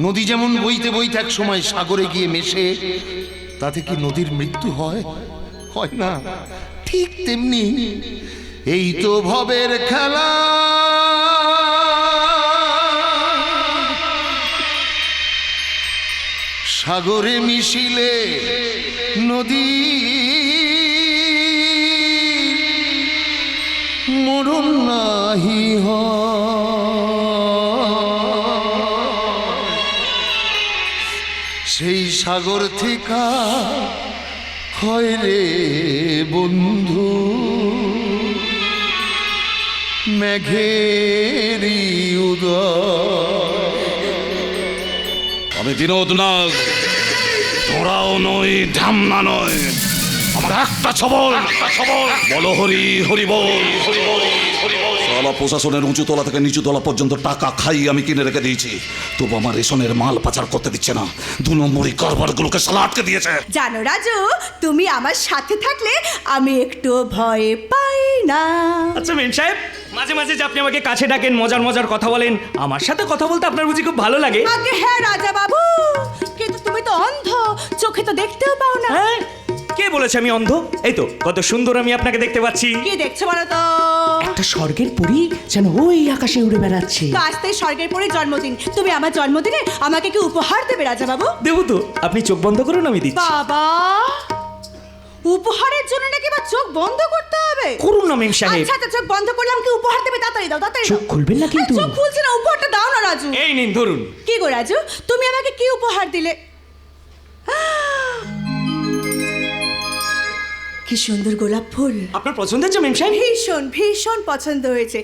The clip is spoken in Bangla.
নদী যেমন বইতে বইতে এক সময় সাগরে গিয়ে মেশে, তাতে কি নদীর মৃত্যু হয় হয় না, ঠিক তেমনি এই তো ভবের খেলা সাগরে মিশিলে নদী মরণ নাহি হয়। সেই সাগর থেকে হয় বন্ধু। মেঘেরি উদয়। আমি বিনোদ নাগ তোরাও নই, ঢামনা নয়। আমার একটা ছবল, বলো হরি হরি বল হরি বল হরি বল। সালা প্রশাসনের উঁচু তলা থেকে নিচু তলা পর্যন্ত টাকা খাই আমি কিনে রেখে দিয়েছি। তবু আমার রেশনের মাল পাচার করতে দিচ্ছে না। দু নম্বরই কারবারগুলোকে সালা আটকে দিয়েছে। জানো রাজু তুমি আমার সাথে থাকলে আমি একটু ভয় পাই না। আচ্ছা মেম সাহেব মাঝে মাঝে যে আপনি আমাকে কাছে ডাকেন মজার মজার কথা বলেন আমার সাথে কথা বলতে আপনার বুঝি খুব ভালো লাগে। আগে হ্যাঁ রাজা বাবু। বলেছে আমি অন্ধ? এই তো কত সুন্দর আমি আপনাকে দেখতে পাচ্ছি। কি দেখছ বলো তো একটা স্বর্গের পরী যেন ওই আকাশে উড়ে বেড়াচ্ছে। তো আজ তাই স্বর্গের পরে জন্মদিন। তুমি আমার জন্মদিনে আমাকে কি উপহার দেবে রাজা বাবু দেবো তো আপনি চোখ বন্ধ করুন আমি দিচ্ছি। বাবা! উপহারের জন্য নাকি বা চোখ বন্ধ করতে হবে? করুন না মেম সাহেব। আচ্ছা আচ্ছা চোখ বন্ধ করলাম কি উপহার দেবে তাড়াতাড়ি দাও তাড়াতাড়ি চোখ। খুলবেন না কিন্তু। চোখ খুলছে না উপহারটা দাও না রাজু। এই নিন ধরুন। কি গো রাজু? তুমি আমাকে কি উপহার দিলে? কি সুন্দর গোলাপ ফুল। আপনার পছন্দ হচ্ছে মেম সাহেব ভীষণ ভীষণ পছন্দ হয়েছে।